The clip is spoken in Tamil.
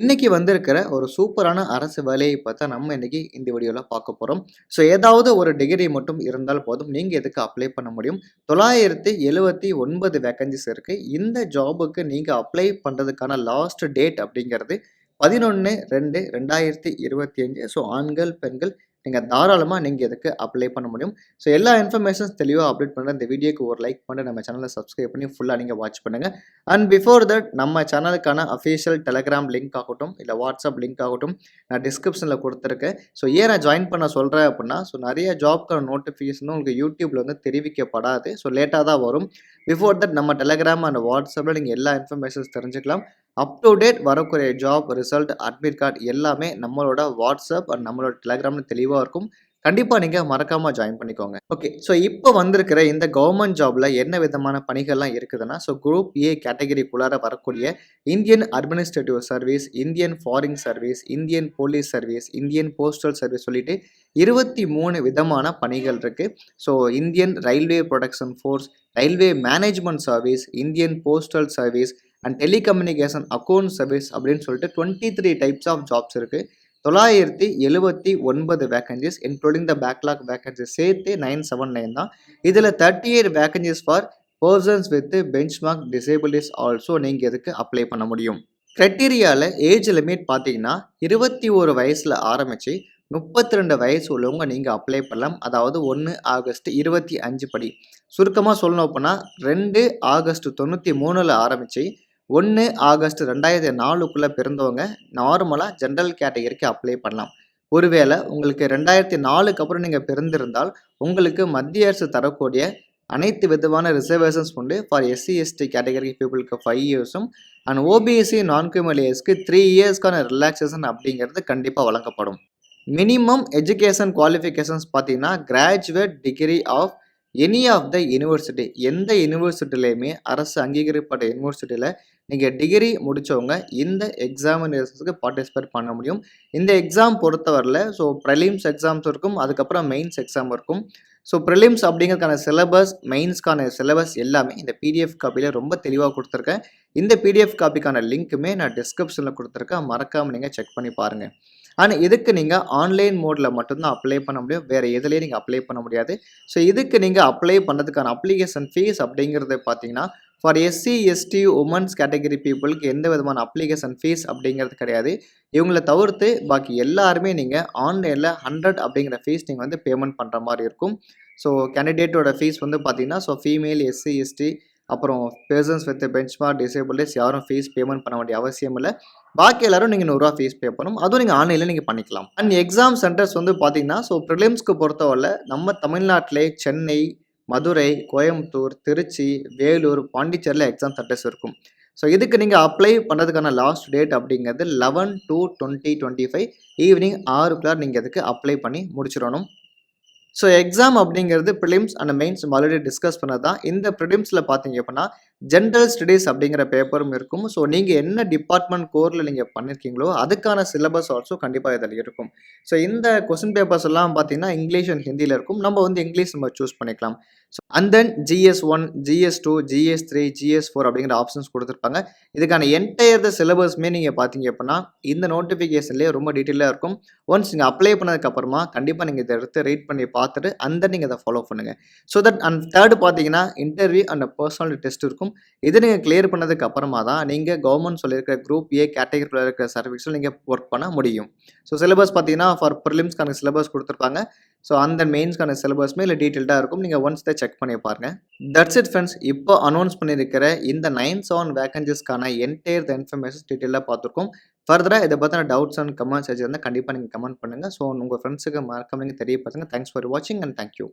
இன்னைக்கு வந்திருக்கிற ஒரு சூப்பரான அரசு வேலையை பார்த்தா நம்ம இன்னைக்கு இந்த வீடியோவில் பார்க்க போகிறோம் ஸோ ஏதாவது ஒரு டிகிரி மட்டும் இருந்தால் போதும். நீங்கள் எதுக்கு அப்ளை பண்ண முடியும்? தொள்ளாயிரத்தி எழுபத்தி ஒன்பது வேக்கன்சிஸ் இருக்குது இந்த ஜாபுக்கு நீங்கள் அப்ளை பண்ணுறதுக்கான லாஸ்ட் டேட் அப்படிங்கிறது பதினொன்று ரெண்டு ரெண்டாயிரத்தி இருபத்தி அஞ்சு. ஸோ ஆண்கள் பெண்கள் நீங்கள் தாராளமாக நீங்கள் இதுக்கு அப்ளை பண்ண முடியும்? ஸோ எல்லா இன்ஃபர்மேஷன்ஸ் தெளிவாக அப்டேட் பண்ணுற இந்த வீடியோக்கு ஒரு லைக் பண்ணி நம்ம சேனலை சப்ஸ்கிரைப் பண்ணி ஃபுல்லாக நீங்கள் வாட்ச் பண்ணுங்கள் அண்ட் பிஃபோர் தட் நம்ம சேனலுக்கான அஃபீஷியல் டெலகிராம் லிங்க் ஆகட்டும் இல்லை வாட்ஸ்அப் லிங்க் ஆகட்டும் நான் டிஸ்கிரிப்ஷனில் கொடுத்துருக்கேன். ஸோ ஏன் நான் ஜாயின் பண்ண சொல்கிறேன் அப்படின்னா ஸோ நிறைய ஜாப்க்கான நோட்டிஃபிகேஷனும் உங்களுக்கு யூடியூப்பில் வந்து தெரிவிக்கப்படாது. ஸோ லேட்டாக தான் வரும். பிஃபோர் தட் நம்ம டெலகிராம் அண்ட் வாட்ஸ்அப்பில் நீங்கள் எல்லா இன்ஃபர்மேஷன்ஸ் தெரிஞ்சுக்கலாம். அப் டு டேட் வரக்கூடிய ஜாப் ரிசல்ட் அட்மிட் கார்டு எல்லாமே நம்மளோட வாட்ஸ்அப் அண்ட் நம்மளோட டெலிகிராம்னு தெளிவாக இருக்கும். கண்டிப்பாக நீங்கள் மறக்காமல் ஜாயின் பண்ணிக்கோங்க. ஓகே ஸோ இப்போ வந்திருக்கிற இந்த கவர்மெண்ட் ஜாபில் என்ன விதமான பணிகள்லாம் இருக்குதுன்னா ஸோ குரூப் ஏ கேட்டகரிக்குள்ளார வரக்கூடிய Indian administrative service Indian foreign service Indian police service Indian postal service சொல்லிட்டு இருபத்தி மூணு விதமான பணிகள் இருக்குது so Indian railway production force railway management service Indian postal service and telecommunication account service அப்படின்னு சொல்லிட்டு twenty three types of jobs இருக்குது தொள்ளாயிரத்தி எழுபத்தி ஒன்பது vacancies including the backlog vacancies சேர்த்து நைன் செவன் நைன் தான். இதில் thirty eight vacancies for persons with benchmark disabilities also நீங்கள் இதுக்கு அப்ளை பண்ண முடியும்? க்ரைட்டீரியாவில் ஏஜ் லிமிட் பார்த்தீங்கன்னா இருபத்தி ஒரு வயசில் ஆரம்பித்து முப்பத்தி ரெண்டு வயசு உள்ளவங்க நீங்கள் அப்ளை பண்ணலாம். அதாவது ஒன்று ஆகஸ்ட் இருபத்தி அஞ்சு படி. சுருக்கமாக சொல்லணும் அப்படின்னா ரெண்டு ஆகஸ்ட் தொண்ணூற்றி மூணில் ஆரம்பித்து ஒன்று ஆகஸ்ட் ரெண்டாயிரத்தி நாலுக்குள்ளே பிறந்தவங்க நார்மலாக ஜென்ரல் கேட்டகரிக்கு அப்ளை பண்ணலாம். ஒருவேளை உங்களுக்கு ரெண்டாயிரத்தி நாலுக்கு அப்புறம் நீங்கள் பிறந்திருந்தால் உங்களுக்கு மத்திய அரசு தரக்கூடிய அனைத்து விதமான ரிசர்வேஷன்ஸ் உண்டு. ஃபார் எஸ்சி எஸ்டி கேட்டகரி பீப்புளுக்கு five இயர்ஸும் and OBC non criminal three இயர்ஸ்க்கான relaxation அப்படிங்கிறது கண்டிப்பாக வழங்கப்படும். மினிமம் எஜுகேஷன் குவாலிஃபிகேஷன்ஸ் பார்த்தீங்கன்னா graduate degree of any of the university எந்த யூனிவர்சிட்டிலையுமே அரசு அங்கீகரிக்கப்பட்ட யூனிவர்சிட்டியில் நீங்கள் டிகிரி முடித்தவங்க இந்த எக்ஸாமினேஷன்ஸுக்கு பார்ட்டிசிபேட் பண்ண முடியும். இந்த எக்ஸாம் பொறுத்தவரையில் ஸோ ப்ரிலிம்ஸ் எக்ஸாம்ஸ் இருக்கும் அதுக்கப்புறம் மெயின்ஸ் எக்ஸாம் இருக்கும். ஸோ ப்ரிலிம்ஸ் அப்படிங்கிறதுக்கான சிலபஸ் மெயின்ஸ்க்கான சிலபஸ் எல்லாமே இந்த பிடிஎஃப் காப்பியில் ரொம்ப தெளிவாக கொடுத்துருக்கேன். இந்த பிடிஎஃப் காப்பிக்கான லிங்க்குமே நான் டிஸ்கிரிப்ஷனில் கொடுத்துருக்கேன். மறக்காமல் நீங்கள் செக் பண்ணி பாருங்கள் ஆனால் இதுக்கு நீங்கள் ஆன்லைன் மோடில் மட்டும்தான் அப்ளை பண்ண முடியும். வேறு எதுலேயும் நீங்கள் அப்ளை பண்ண முடியாது. ஸோ இதுக்கு நீங்கள் அப்ளை பண்ணுறதுக்கான அப்ளிகேஷன் ஃபீஸ் அப்படிங்கிறது பார்த்தீங்கன்னா for SC ST women's category பீப்புளுக்கு எந்த விதமான அப்ளிகேஷன் ஃபீஸ் அப்படிங்கிறது கிடையாது. இவங்களை தவிர்த்து பாக்கி எல்லாருமே நீங்கள் ஆன்லைனில் ஹண்ட்ரட் அப்படிங்கிற ஃபீஸ் நீங்கள் வந்து பேமெண்ட் பண்ணுற மாதிரி இருக்கும். ஸோ கேண்டிடேட்டோட ஃபீஸ் வந்து பார்த்தீங்கன்னா ஸோ ஃபீமேல் எஸ்சி எஸ்டி அப்புறம் பேர்சன்ஸ் வித் பெஞ்ச்மார்க் டிசேபிள்ஸ் யாரும் ஃபீஸ் பேமெண்ட் பண்ண வேண்டிய அவசியம் இல்லை. பாக்கி எல்லாரும் நீங்கள் நூறுரூவா ஃபீஸ் பே பண்ணணும். அதுவும் நீங்கள் ஆன்லைனில் நீங்கள் பண்ணிக்கலாம். அண்ட் எக்ஸாம் சென்டர்ஸ் வந்து பார்த்தீங்கன்னா ஸோ ப்ரிலிம்ஸ்க்கு பொறுத்தவரை நம்ம தமிழ்நாட்டிலே சென்னை மதுரை கோயம்புத்தூர் திருச்சி வேலூர் பாண்டிச்சேரியில் எக்ஸாம் சென்டர்ஸ் இருக்கும். ஸோ இதுக்கு நீங்கள் அப்ளை பண்ணுறதுக்கான லாஸ்ட் டேட் அப்படிங்கிறது eleven two twenty twenty five evening ஆறு கிளாக் நீங்கள் இதுக்கு அப்ளை பண்ணி முடிச்சிடணும். ஸோ எக்ஸாம் அப்படிங்கிறது prelims and mains already discuss பண்ணது தான் இந்த ப்ரிலிம்ஸில் பார்த்தீங்க அப்படின்னா ஜென்ரல் ஸ்டடீஸ் அப்படிங்கிற பேப்பரும் இருக்கும். ஸோ நீங்கள் என்ன டிபார்ட்மெண்ட் கோரில் நீங்கள் பண்ணியிருக்கீங்களோ அதுக்கான சிலபஸ் ஆல்சோ கண்டிப்பாக இதில் இருக்கும். ஸோ இந்த கொஸ்டின் பேப்பர்ஸ் எல்லாம் பார்த்தீங்கன்னா இங்கிலீஷ் அண்ட் ஹிந்தியில் இருக்கும். நம்ம வந்து இங்கிலீஷ் நம்ம சூஸ் பண்ணிக்கலாம். So and then GS one GS two GS three GS four அப்படிங்கிற ஆப்ஷன்ஸ் கொடுத்துருப்பாங்க. இதுக்கான என்டையர் த சிலபஸ்மே நீங்கள் பார்த்தீங்க அப்படின்னா இந்த நோட்டிஃபிகேஷன்லேயே ரொம்ப டீட்டெயிலாக இருக்கும். ஒன்ஸ் நீங்கள் அப்ளை பண்ணதுக்கப்புறமா கண்டிப்பாக நீங்கள் இதை எடுத்து ரீட் பண்ணி பார்த்து பார்த்துட்டு அந்த நீங்கள் அதை ஃபாலோ பண்ணுங்கள் ஸோ தட் அண்ட் தேர்டு பார்த்தீங்கன்னா இன்டர்வியூ அண்ட் பர்சனல் டெஸ்ட் இருக்கும். இது நீங்கள் கிளியர் பண்ணதுக்கு அப்புறமா தான் நீங்கள் கவர்மெண்ட் சொல்லியிருக்கிற குரூப் ஏ கேட்டகரியில் இருக்கிற சர்வீஸில் நீங்கள் ஒர்க் பண்ண முடியும். ஸோ சிலபஸ் பார்த்தீங்கன்னா ஃபார் ப்ரிலிம்ஸ்க்கான சிலபஸ் கொடுத்துருப்பாங்க. ஸோ அந்த மெயின்ஸ்க்கான சிலபஸ்மே இல்லை டீட்டெயில்டாக இருக்கும். நீங்கள் ஒன்ஸ் தான் செக் பண்ணி பாருங்கள் தட்ஸ் இட் ஃப்ரெண்ட்ஸ் இப்போ அனௌன்ஸ் பண்ணியிருக்கிற இந்த நைன் செவன் வேகன்சிஸ்க்கான என்டையர் த இன்ஃபர்மேஷன் டீட்டெயிலாக பார்த்துருக்கோம். ஃபர்தராக இதை பற்றின டவுட்ஸ் அண்ட் கமெண்ட்ஸ் இருந்தால் கண்டிப்பாக நீங்கள் கமெண்ட் பண்ணுங்கள் ஸோ உங்கள் ஃப்ரெண்ட்ஸுக்கு மறக்காம நீங்கள் தெரியப்படுத்துங்க. தேங்க்ஸ் ஃபார் வாட்சிங் அண்ட் தேங்க்யூ